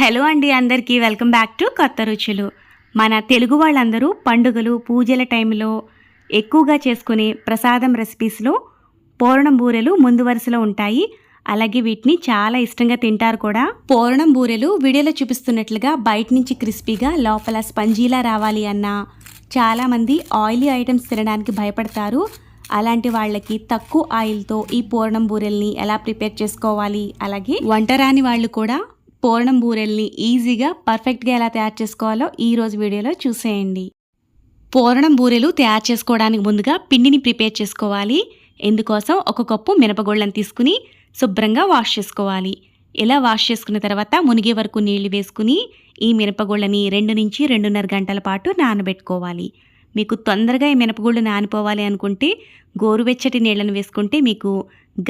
Hello అండి అందరికీ welcome back to కొత్త రుచులు. మన తెలుగు వాళ్ళందరూ పండుగలు పూజల టైంలో ఎక్కువగా చేసుకునే ప్రసాదం రెసిపీస్లో పూర్ణం బూరెలు ముందు వరుసలో ఉంటాయి. అలాగే వీటిని చాలా ఇష్టంగా తింటారు కూడా. పూర్ణం బూరెలు వీడియోలో చూపిస్తున్నట్లుగా బయట నుంచి క్రిస్పీగా లోపల స్పంజీలా రావాలి అన్నా చాలామంది ఆయిలీ ఐటమ్స్ తినడానికి భయపడతారు. అలాంటి వాళ్ళకి తక్కువ ఆయిల్తో ఈ పూర్ణం బూరెల్ని ఎలా ప్రిపేర్ చేసుకోవాలి? అలాగే వంట రాని వాళ్ళు కూడా పూర్ణం బూరెల్ని ఈజీగా పర్ఫెక్ట్గా ఎలా తయారు చేసుకోవాలో ఈ రోజు వీడియోలో చూసేయండి. పూర్ణం బూరెలు తయారు చేసుకోవడానికి ముందుగా పిండిని ప్రిపేర్ చేసుకోవాలి. ఇందుకోసం ఒక కప్పు మినపగుళ్ళని తీసుకుని శుభ్రంగా వాష్ చేసుకోవాలి. ఇలా వాష్ చేసుకున్న తర్వాత మునిగే వరకు నీళ్ళు వేసుకుని ఈ మినపగుళ్ళని రెండు నుంచి రెండున్నర గంటల పాటు నానబెట్టుకోవాలి. మీకు తొందరగా ఈ మినపగుళ్ళు నానిపోవాలి అనుకుంటే గోరువెచ్చటి నీళ్ళను వేసుకుంటే మీకు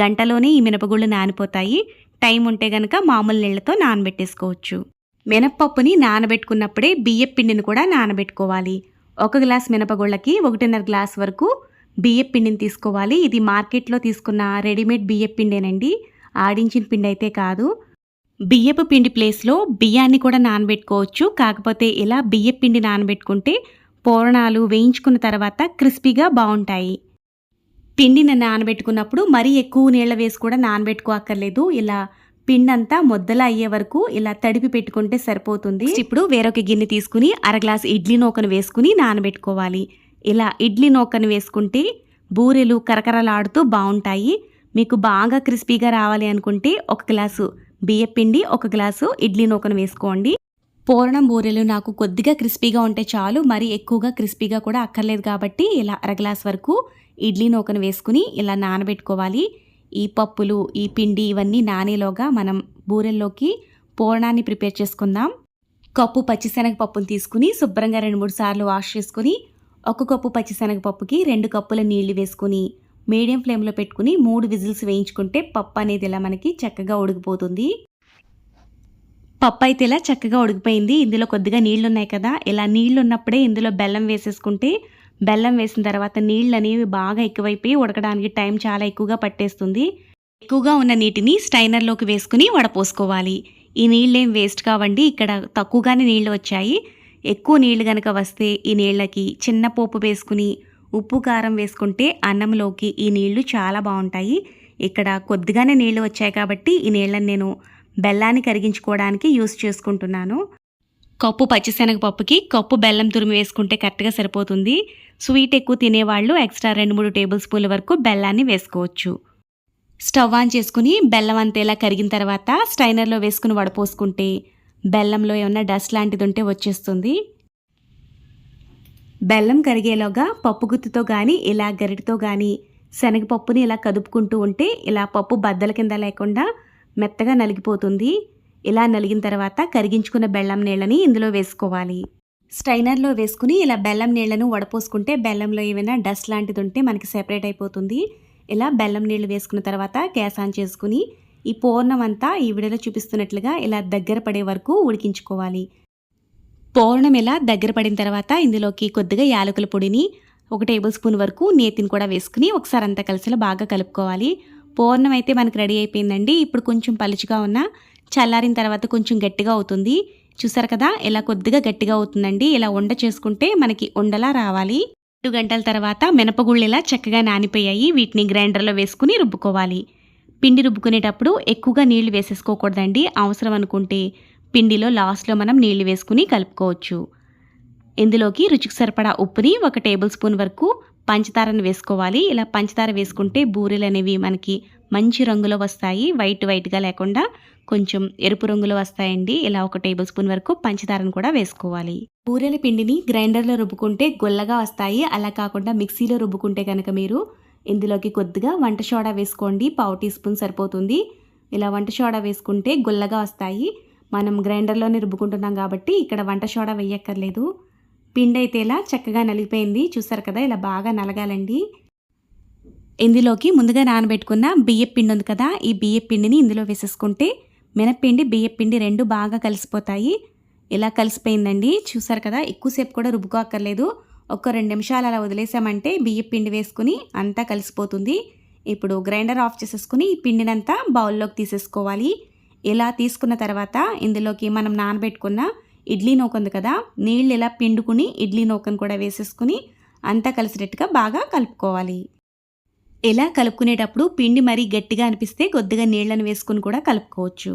గంటలోనే ఈ మినపగుళ్ళు నానిపోతాయి. టైం ఉంటే గనక మామూలు నీళ్ళతో నానబెట్టేసుకోవచ్చు. మినప్పప్పుని నానబెట్టుకున్నప్పుడే బియ్యం పిండిని కూడా నానబెట్టుకోవాలి. ఒక గ్లాస్ మినపగుళ్ళకి ఒకటిన్నర గ్లాస్ వరకు బియ్యం పిండిని తీసుకోవాలి. ఇది మార్కెట్లో తీసుకున్న రెడీమేడ్ బియ్యం పిండేనండి. ఆడించిన పిండి అయితే కాదు. బియ్యపు పిండి ప్లేస్లో బియ్యాన్ని కూడా నానబెట్టుకోవచ్చు. కాకపోతే ఇలా బియ్యం పిండి నానబెట్టుకుంటే పూర్ణాలు వేయించుకున్న తర్వాత క్రిస్పీగా బాగుంటాయి. పిండిని నానబెట్టుకున్నప్పుడు మరీ ఎక్కువ నీళ్ళ వేసి కూడా నానబెట్టుకోక్కర్లేదు. ఇలా పిండి అంతా ముద్దలా అయ్యే వరకు ఇలా తడిపి పెట్టుకుంటే సరిపోతుంది. ఇప్పుడు వేరొక గిన్నె తీసుకుని అర గ్లాస్ ఇడ్లీ నూకను వేసుకుని నానబెట్టుకోవాలి. ఇలా ఇడ్లీ నూకను వేసుకుంటే బూరెలు కరకరలాడుతూ బాగుంటాయి. మీకు బాగా క్రిస్పీగా రావాలి అనుకుంటే ఒక గ్లాసు బియ్య పిండి ఒక గ్లాసు ఇడ్లీ నూకను వేసుకోండి. పూర్ణం బూరెలు నాకు కొద్దిగా క్రిస్పీగా ఉంటే చాలు మరి ఎక్కువగా క్రిస్పీగా కూడా అక్కర్లేదు కాబట్టి ఇలా అర గ్లాస్ వరకు ఇడ్లీ నూకను వేసుకుని ఇలా నానబెట్టుకోవాలి. ఈ పప్పులు ఈ పిండి ఇవన్నీ నానేలోగా మనం బూరెల్లోకి పూర్ణాన్ని ప్రిపేర్ చేసుకుందాం. కప్పు పచ్చిశనగపప్పును తీసుకుని శుభ్రంగా రెండు మూడు సార్లు వాష్ చేసుకుని ఒక కప్పు పచ్చిశనగపప్పుకి రెండు కప్పుల నీళ్ళు వేసుకుని మీడియం ఫ్లేమ్లో పెట్టుకుని మూడు విజిల్స్ వేయించుకుంటే పప్పు అనేది ఇలా మనకి చక్కగా ఉడికిపోతుంది. పప్పు అయితే ఇలా చక్కగా ఉడికిపోయింది. ఇందులో కొద్దిగా నీళ్ళు ఉన్నాయి కదా. ఇలా నీళ్ళు ఉన్నప్పుడే ఇందులో బెల్లం వేసేసుకుంటే బెల్లం వేసిన తర్వాత నీళ్ళు అనేవి బాగా ఎక్కువైపోయి ఉడకడానికి టైం చాలా ఎక్కువగా పట్టేస్తుంది. ఎక్కువగా ఉన్న నీటిని స్టైనర్లోకి వేసుకుని వడపోసుకోవాలి. ఈ నీళ్ళు ఏం వేస్ట్ కావండి. ఇక్కడ తక్కువగానే నీళ్ళు వచ్చాయి. ఎక్కువ నీళ్ళు కనుక వస్తే ఈ నీళ్ళకి చిన్న పోపు వేసుకుని ఉప్పు కారం వేసుకుంటే అన్నంలోకి ఈ నీళ్ళు చాలా బాగుంటాయి. ఇక్కడ కొద్దిగానే నీళ్ళు వచ్చాయి కాబట్టి ఈ నీళ్ళని నేను బెల్లాన్ని కరిగించుకోవడానికి యూస్ చేసుకుంటున్నాను. కప్పు పచ్చిశనగపప్పుకి కప్పు బెల్లం తురిమి వేసుకుంటే కరెక్ట్గా సరిపోతుంది. స్వీట్ ఎక్కువ తినేవాళ్ళు ఎక్స్ట్రా రెండు మూడు టేబుల్ స్పూన్ల వరకు బెల్లాన్ని వేసుకోవచ్చు. స్టవ్ ఆన్ చేసుకుని బెల్లం అంతేలా కరిగిన తర్వాత స్టైనర్లో వేసుకుని వడపోసుకుంటే బెల్లంలో ఏమన్నా డస్ట్ లాంటిది ఉంటే వచ్చేస్తుంది. బెల్లం కరిగేలోగా పప్పు గుత్తితో కానీ ఇలా గరిటతో కానీ శనగపప్పుని ఇలా కదుపుకుంటూ ఉంటే ఇలా పప్పు బద్దల కింద లేకుండా మెత్తగా నలిగిపోతుంది. ఇలా నలిగిన తర్వాత కరిగించుకున్న బెల్లం నీళ్ళని ఇందులో వేసుకోవాలి. స్ట్రైనర్లో వేసుకుని ఇలా బెల్లం నీళ్ళను వడపోసుకుంటే బెల్లంలో ఏమైనా డస్ట్ లాంటిది ఉంటే మనకి సెపరేట్ అయిపోతుంది. ఇలా బెల్లం నీళ్ళు వేసుకున్న తర్వాత గ్యాస్ ఆన్ చేసుకుని ఈ పూర్ణం అంతా ఈ వీడియోలో చూపిస్తున్నట్లుగా ఇలా దగ్గర పడే వరకు ఉడికించుకోవాలి. పూర్ణం ఇలా దగ్గర పడిన తర్వాత ఇందులోకి కొద్దిగా యాలకుల పొడిని ఒక టేబుల్ స్పూన్ వరకు నేతిని కూడా వేసుకుని ఒకసారి అంతా కలిసిలా బాగా కలుపుకోవాలి. పూర్ణం అయితే మనకి రెడీ అయిపోయిందండి. ఇప్పుడు కొంచెం పలుచుగా ఉన్న చల్లారిన తర్వాత కొంచెం గట్టిగా అవుతుంది. చూసారు కదా ఇలా కొద్దిగా గట్టిగా అవుతుందండి. ఇలా ఉండ చేసుకుంటే మనకి ఉండలా రావాలి. రెండు గంటల తర్వాత మినపగుళ్ళు ఇలా చక్కగా నానిపోయాయి. వీటిని గ్రైండర్లో వేసుకుని రుబ్బుకోవాలి. పిండి రుబ్బుకునేటప్పుడు ఎక్కువగా నీళ్ళు వేసేసుకోకూడదండి. అవసరం అనుకుంటే పిండిలో లాస్ట్లో మనం నీళ్ళు వేసుకుని కలుపుకోవచ్చు. ఇందులోకి రుచికి సరిపడా ఉప్పుని ఒక టేబుల్ స్పూన్ వరకు పంచదారను వేసుకోవాలి. ఇలా పంచదార వేసుకుంటే బూరెలు అనేవి మనకి మంచి రంగులో వస్తాయి. వైట్ వైట్గా లేకుండా కొంచెం ఎరుపు రంగులో వస్తాయండి. ఇలా ఒక టేబుల్ స్పూన్ వరకు పంచదారను కూడా వేసుకోవాలి. బూరెల పిండిని గ్రైండర్లో రుబ్బుకుంటే గొల్లగా వస్తాయి. అలా కాకుండా మిక్సీలో రుబ్బుకుంటే కనుక మీరు ఇందులోకి కొద్దిగా వంట సోడా వేసుకోండి. పావు టీ స్పూన్ సరిపోతుంది. ఇలా వంట సోడా వేసుకుంటే గొల్లగా వస్తాయి. మనం గ్రైండర్లోనే రుబ్బుకుంటున్నాం కాబట్టి ఇక్కడ వంట సోడా వేయక్కర్లేదు. పిండి అయితే ఇలా చక్కగా నలిగిపోయింది? చూసారు కదా ఇలా బాగా నలగాలండి. ఇందులోకి ముందుగా నానబెట్టుకున్న బియ్యం పిండి ఉంది కదా ఈ బియ్యం పిండిని ఇందులో వేసేసుకుంటే మినప్పిండి బియ్యం పిండి రెండు బాగా కలిసిపోతాయి. ఇలా కలిసిపోయిందండి. చూసారు కదా ఎక్కువసేపు కూడా రుబ్బుకోక్కర్లేదు. ఒక రెండు నిమిషాలు అలా వదిలేసామంటే బియ్యం పిండి వేసుకుని అంతా కలిసిపోతుంది. ఇప్పుడు గ్రైండర్ ఆఫ్ చేసేసుకుని ఈ పిండినంతా బౌల్లోకి తీసేసుకోవాలి. ఇలా తీసుకున్న తర్వాత ఇందులోకి మనం నానబెట్టుకున్న ఇడ్లీ నూక ఉంది కదా నీళ్ళు ఇలా పిండుకుని ఇడ్లీ నూకను కూడా వేసేసుకుని అంతా కలిసినట్టుగా బాగా కలుపుకోవాలి. ఇలా కలుపుకునేటప్పుడు పిండి మరీ గట్టిగా అనిపిస్తే కొద్దిగా నీళ్ళను వేసుకుని కూడా కలుపుకోవచ్చు.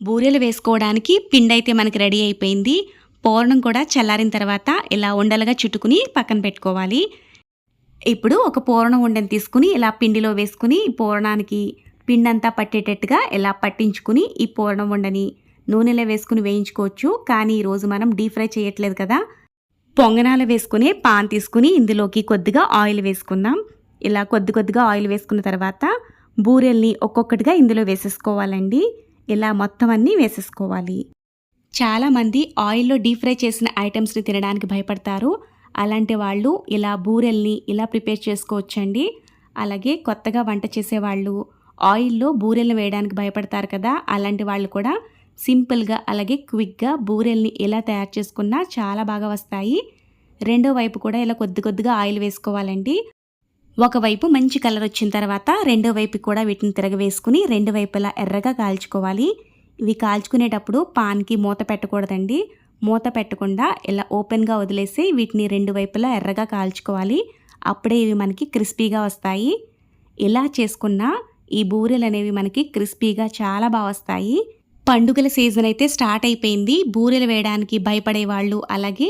బూరెలు వేసుకోవడానికి పిండి అయితే మనకి రెడీ అయిపోయింది. పూర్ణం కూడా చల్లారిన తర్వాత ఇలా ఉండలుగా చుట్టుకుని పక్కన పెట్టుకోవాలి. ఇప్పుడు ఒక పూర్ణం ఉండని తీసుకుని ఇలా పిండిలో వేసుకుని పూర్ణానికి పిండి అంతా పట్టేటట్టుగా ఇలా పట్టించుకుని ఈ పూర్ణం ఉండని నూనెలో వేసుకుని వేయించుకోవచ్చు. కానీ ఈరోజు మనం డీప్ ఫ్రై చేయట్లేదు కదా. పొంగనాలు వేసుకుని పాన్ తీసుకుని ఇందులోకి కొద్దిగా ఆయిల్ వేసుకుందాం. ఇలా కొద్ది కొద్దిగా ఆయిల్ వేసుకున్న తర్వాత బూరెల్ని ఒక్కొక్కటిగా ఇందులో వేసేసుకోవాలండి. ఇలా మొత్తం అన్నీ వేసేసుకోవాలి. చాలామంది ఆయిల్లో డీప్ ఫ్రై చేసిన ఐటమ్స్ని తినడానికి భయపడతారు. అలాంటి వాళ్ళు ఇలా బూరెల్ని ఇలా ప్రిపేర్ చేసుకోవచ్చండి. అలాగే కొత్తగా వంట చేసేవాళ్ళు ఆయిల్లో బూరెల్ని వేయడానికి భయపడతారు కదా. అలాంటి వాళ్ళు కూడా సింపుల్గా అలాగే క్విక్గా బూరెల్ని ఎలా తయారు చేసుకున్నా చాలా బాగా వస్తాయి. రెండో వైపు కూడా ఇలా కొద్ది కొద్దిగా ఆయిల్ వేసుకోవాలండి. ఒకవైపు మంచి కలర్ వచ్చిన తర్వాత రెండో వైపు కూడా వీటిని తిరగవేసుకుని రెండు వైపులా ఎర్రగా కాల్చుకోవాలి. ఇవి కాల్చుకునేటప్పుడు పాన్కి మూత పెట్టకూడదండి. మూత పెట్టకుండా ఇలా ఓపెన్గా వదిలేసి వీటిని రెండు వైపులా ఎర్రగా కాల్చుకోవాలి. అప్పుడే ఇవి మనకి క్రిస్పీగా వస్తాయి. ఇలా చేసుకున్న ఈ బూరెలు అనేవి మనకి క్రిస్పీగా చాలా బాగా వస్తాయి. పండుగల సీజన్ అయితే స్టార్ట్ అయిపోయింది. బూరెలు వేయడానికి భయపడే వాళ్ళు అలాగే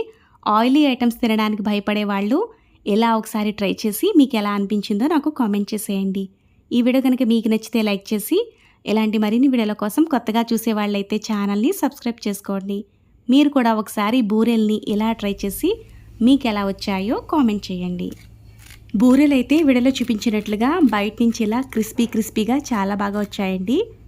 ఆయిలీ ఐటమ్స్ తినడానికి భయపడే వాళ్ళు ఎలా ఒకసారి ట్రై చేసి మీకు ఎలా అనిపించిందో నాకు కామెంట్ చేసేయండి. ఈ వీడియో కనుక మీకు నచ్చితే లైక్ చేసి ఇలాంటి మరిన్ని వీడియోల కోసం కొత్తగా చూసే వాళ్ళైతే ఛానల్ని సబ్స్క్రైబ్ చేసుకోండి. మీరు కూడా ఒకసారి బూరెల్ని ఇలా ట్రై చేసి మీకు ఎలా వచ్చాయో కామెంట్ చేయండి. బూరెలు అయితే వీడియోలో చూపించినట్లుగా బయట నుంచి ఇలా క్రిస్పీ క్రిస్పీగా చాలా బాగా వచ్చాయండి.